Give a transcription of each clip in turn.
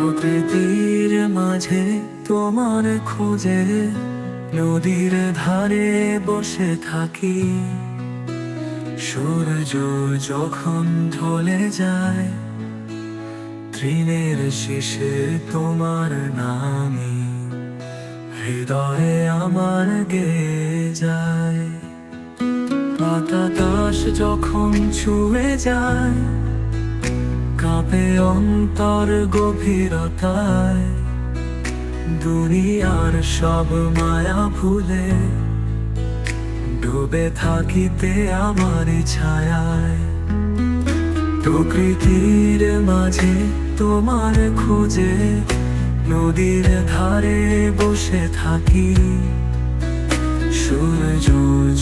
প্রকৃতির মাঝে তোমার খোঁজে নদীর ধারে বসে থাকি। সূর্য যখন ঢলে যায়, তৃণের শেষে তোমার নামই হৃদয়ে আমার গে যায়। বাতাস যখন ছুঁয়ে যায় কাঁপে অন্তর গভীরতায়। দুনিয়ার সব মায়া ভুলে ডুবে থাকিতে আমার ছায়ায়। প্রকৃতির মাঝে তোমার খোঁজে, নদীর ধারে বসে থাকি। সূর্য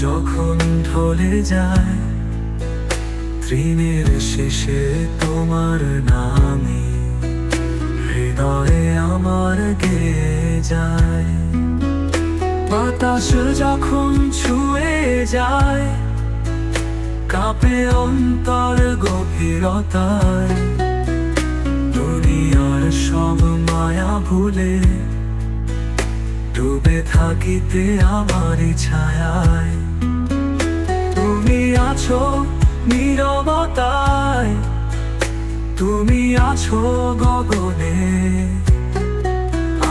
যখন ঢলে যায় তৃণের শেষে তোমার নামে হৃদয়ে আমার গে যায়। বাতাস যখন ছুঁয়ে যায়, কাপে অন্তর গভীরতায়। দুনিয়ার সব মায়া ভুলে ডুবে থাকিতে আমার ছায়ায়। তুমি আছো নীরবতায় তুমি আছো গগনে।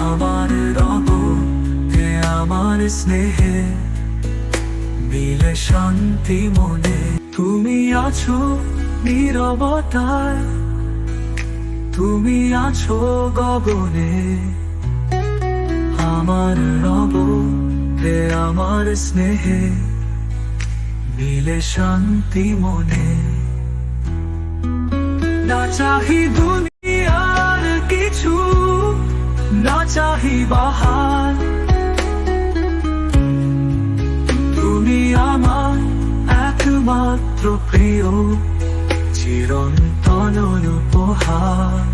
আমার রব হে আমার স্নেহে মিলে শান্তি মনে। তুমি আছো নীরবতায়, তুমি আছো গগনে। আমার রব হে আমার স্নেহে মিলে শান্তি মনে। না চাহি দুনিয়ার কিছু, না চাহি বাহার। তুমি আমার একমাত্র প্রিয়, চিরন্তন উপহার